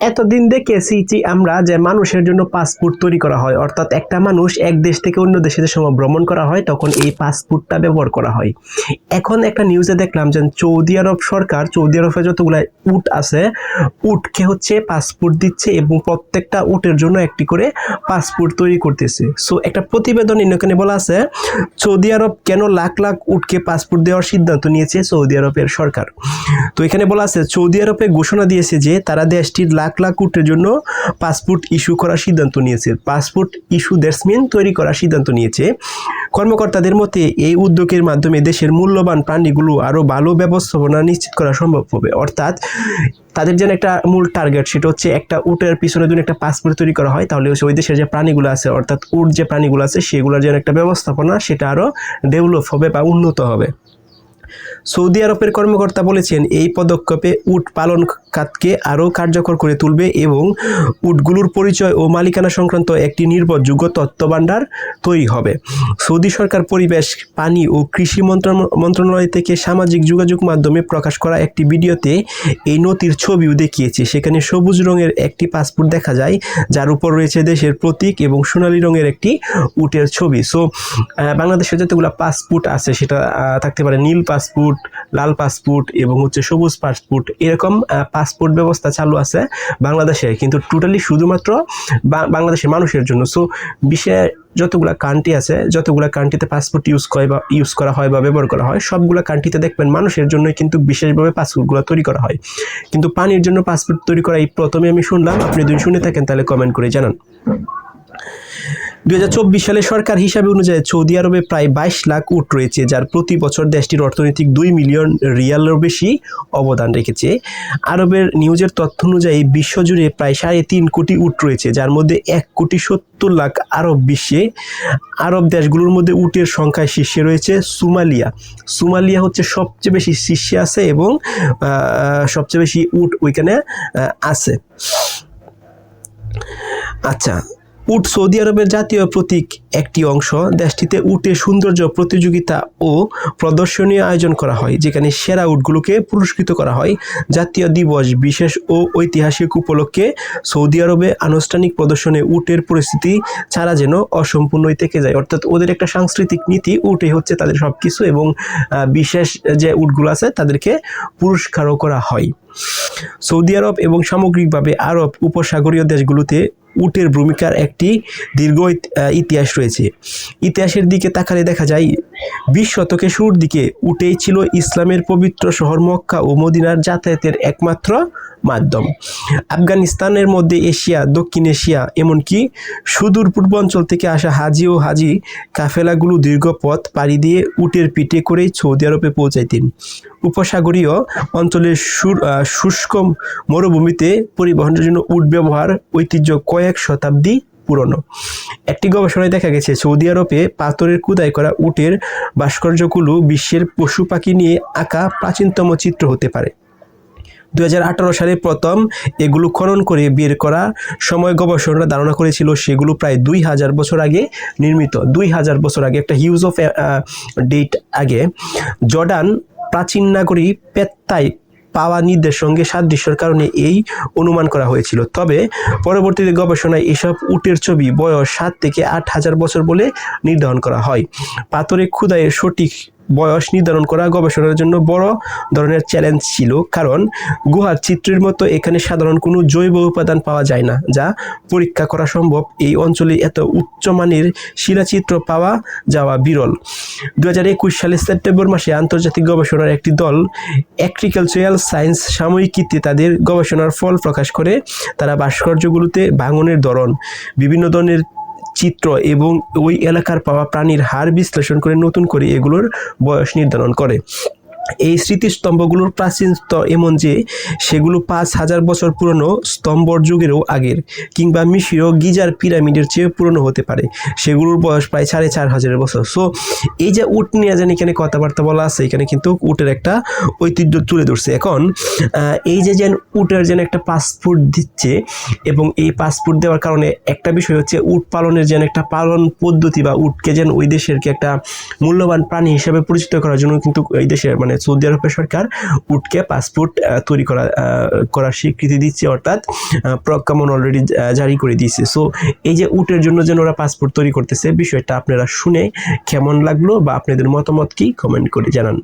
এতদিন দেখে এসেছি আমরা যে মানুষের জন্য পাসপোর্ট তৈরি করা হয়। অর্থাৎ একটা মানুষ এক দেশ থেকে অন্য দেশে যে সময় ভ্রমণ করা হয়, তখন এই পাসপোর্টটা ব্যবহার করা হয়। এখন একটা নিউজে দেখলাম যে সৌদি আরব সরকার, সৌদি আরবে যতগুলো উট আছে, উটকে হচ্ছে পাসপোর্ট দিচ্ছে এবং প্রত্যেকটা উটের জন্য একটি করে পাসপোর্ট তৈরি করতেছে। সো একটা প্রতিবেদন এখানে বলা আছে, সৌদি আরব কেন লাখ লাখ উটকে পাসপোর্ট দেওয়ার সিদ্ধান্ত নিয়েছে সৌদি আরবের সরকার? তো এখানে বলা আছে, সৌদি আরবে ঘোষণা দিয়েছে যে তারা দেশটির লাখ লাখ উটের জন্য পাসপোর্ট ইস্যু করার সিদ্ধান্ত নিয়েছে। পাসপোর্ট ইস্যু দ্যাটস মিন তৈরি করার সিদ্ধান্ত নিয়েছে। কর্মকর্তাদের মতে, এই উদ্যোগের মাধ্যমে দেশের মূল্যবান প্রাণীগুলো আরও ভালো ব্যবস্থাপনা নিশ্চিত করা সম্ভব হবে। অর্থাৎ তাদের যেন একটা মূল টার্গেট, সেটা হচ্ছে একটা উটের পিছনে যদি একটা পাসপোর্ট তৈরি করা হয়, তাহলে হচ্ছে ওই দেশের যে প্রাণীগুলো আছে, অর্থাৎ উট যে প্রাণীগুলো আছে, সেগুলোর যেন একটা ব্যবস্থাপনা, সেটা আরও ডেভেলপ হবে বা উন্নত হবে। সৌদি আরবের কর্মকর্তা বলেছেন, এই পদক্ষেপে উট পালন খাতকে আরও কার্যকর করে তুলবে এবং উটগুলোর পরিচয় ও মালিকানা সংক্রান্ত একটি নির্ভরযোগ্য তথ্য ভাণ্ডার তৈরি হবে। সৌদি সরকার পরিবেশ, পানি ও কৃষি মন্ত্রণ- মন্ত্রণালয় থেকে সামাজিক যোগাযোগ মাধ্যমে প্রকাশ করা একটি ভিডিওতে এই নথির ছবিও দেখিয়েছে। সেখানে সবুজ রঙের একটি পাসপোর্ট দেখা যায়, যার উপর রয়েছে দেশের প্রতীক এবং সোনালী রঙের একটি উটের ছবি। সো বাংলাদেশের যতগুলো পাসপোর্ট আছে, সেটা থাকতে পারে নীল পাসপোর্ট, লাল পাসপোর্ট এবং হচ্ছে সবুজ পাসপোর্ট এরকম পাসপোর্ট ব্যবস্থা চালু আছে বাংলাদেশে। কিন্তু টোটালি শুধুমাত্র বাংলাদেশের মানুষের জন্য। সো বিশ্বে যতগুলো কান্ট্রি আছে, যতগুলো কান্ট্রিতে পাসপোর্ট ইউজ করে বা ইউজ করা হয় বা ব্যবহার করা হয়, সবগুলো কান্ট্রিতে দেখবেন মানুষের জন্যই কিন্তু বিশেষভাবে পাসপোর্টগুলো তৈরি করা হয়। কিন্তু পানির জন্য পাসপোর্ট তৈরি করা এই প্রথমে আমি শুনলাম, আপনি যদি শুনে থাকেন তাহলে কমেন্ট করে জানান। দু হাজার চব্বিশ সালে সরকার হিসাবে অনুযায়ী সৌদি আরবে প্রায় বাইশ লাখ উট রয়েছে, যার প্রতি বছর দেশটির অর্থনৈতিক দুই মিলিয়ন রিয়ালের বেশি অবদান রেখেছে। আরবের নিউজের তথ্য অনুযায়ী বিশ্বজুড়ে প্রায় সাড়ে তিন কোটি উট রয়েছে, যার মধ্যে এক কোটি সত্তর লাখ আরব বিশ্বে। আরব দেশগুলোর মধ্যে উটের সংখ্যায় শীর্ষে রয়েছে সুমালিয়া। সুমালিয়া হচ্ছে সবচেয়ে বেশি শীর্ষে আছে এবং সবচেয়ে বেশি উট ওইখানে আছে। আচ্ছা উট সৌদি আরবের জাতীয় প্রতীক একটি অংশ। দেশটিতে উটের সৌন্দর্য প্রতিযোগিতা ও প্রদর্শনী আয়োজন করা হয়, যেখানে সেরা উটগুলোকে পুরস্কৃত করা হয়। জাতীয় দিবস বিশেষ ও ঐতিহাসিক উপলক্ষে সৌদি আরবে আনুষ্ঠানিক প্রদর্শনে উটের পরিস্থিতি ছাড়া যেন অসম্পূর্ণই থেকে যায়। অর্থাৎ ওদের একটা সাংস্কৃতিক নীতি উটে হচ্ছে তাদের সব কিছু এবং বিশেষ যে উটগুলো আছে তাদেরকে পুরস্কারও করা হয়। সৌদি আরব এবং সামগ্রিকভাবে আরব উপসাগরীয় দেশগুলোতে উটের ভূমিকার একটি দীর্ঘ ইতিহাস রয়েছে। ইতিহাসের দিকে তাকালে দেখা যায়, বিশ শতকের শুরুর দিকে উটেই ছিল ইসলামের পবিত্র শহর মক্কা ও মদিনার যাতায়াতের একমাত্র মাধ্যম। আফগানিস্তানের মধ্যে এশিয়া, দক্ষিণ এশিয়া, এমনকি সুদূর পূর্বাঞ্চল থেকে আসা হাজি ও হাজি কাফেলাগুলো দীর্ঘ পথ পাড়ি দিয়ে উটের পিঠে করেই সৌদি আরবে পৌঁছাইতেন। উপসাগরীয় অঞ্চলের শুষ্ক মরুভূমিতে পরিবহনের জন্য উট ব্যবহার ঐতিহ্য কয়েক শতাব্দী পুরনো। একটি গবেষণায় দেখা গেছে, সৌদি আরবে পাথরের কুদাই করা উটের ভাস্কর্যগুলো বিশ্বের পশু পাখি নিয়ে আঁকা প্রাচীনতম চিত্র হতে পারে। দু হাজার আঠারো সালে প্রথম এগুলো খনন করে বের করা সময় গবেষণারা ধারণা করেছিল, সেগুলো প্রায় দুই হাজার বছর আগে নির্মিত। দুই হাজার বছর আগে, একটা হিউজ অফ ডেট আগে। জর্ডান প্রাচীন নাগরী পেত্তায় পাওয়া নির্দেশ সঙ্গে সাদৃশ্যের কারণে এই অনুমান করা হয়েছিল। তবে পরবর্তীতে গবেষণায় এসব উটের ছবি বয়স সাত থেকে আট হাজার বছর বলে নির্ধারণ করা হয়। পাথরে ক্ষুদায়ের সঠিক বয়স নির্ধারণ করা গবেষণার জন্য বড় ধরনের চ্যালেঞ্জ ছিল। কারণ গুহার চিত্রের মতো এখানে সাধারণ কোনো জৈব উপাদান পাওয়া যায় না, যা পরীক্ষা করা সম্ভব। এই অঞ্চলে এত উচ্চমানের শিলাচিত্র পাওয়া যাওয়া বিরল। দু হাজার একুশ সালের সেপ্টেম্বর মাসে আন্তর্জাতিক গবেষণার একটি দল এগ্রিকালচারাল সায়েন্স সাময়িকীতে তাদের গবেষণার ফল প্রকাশ করে। তারা ভাস্কর্যগুলোতে ভাঙনের ধরন, বিভিন্ন ধরনের চিত্র এবং ওই এলাকার পাওয়া প্রাণীর হার বিশ্লেষণ করে নতুন করে এগুলোর বয়স নির্ধারণ করে। এই স্মৃতিস্তম্ভগুলোর প্রাচীন স্তর এমন যে সেগুলো পাঁচ হাজার বছর পুরনো স্তম্ভর যুগেরও আগের, কিংবা মিশরীয় গিজার পিরামিডের চেয়ে পুরনো হতে পারে। সেগুলোর বয়স প্রায় সাড়ে চার হাজারের বছর। সো এই যে উট নিয়ে যেন এখানে কথাবার্তা বলা আছে, এখানে কিন্তু উটের একটা ঐতিহ্য তুলে ধরছে। এখন এই যে যেন উটের যেন একটা পাসপোর্ট দিচ্ছে, এবং এই পাসপোর্ট দেওয়ার কারণে একটা বিষয় হচ্ছে উট পালনের যেন একটা পালন পদ্ধতি বা উটকে যেন ওই দেশের একটা মূল্যবান প্রাণী হিসেবে পরিচিত করার জন্য কিন্তু এই দেশের মানে সৌদি আরবের সরকার উটকে পাসপোর্ট তৈরি করা করার স্বীকৃতি দিচ্ছে, অর্থাৎ প্রজ্ঞাপন অলরেডি জারি করে দিয়েছে। সো এই যে উটের জন্য যেন ওরা পাসপোর্ট তৈরি করতেছে, বিষয়টা আপনারা শুনে কেমন লাগল বা আপনাদের মতামত কি কমেন্ট করে জানান।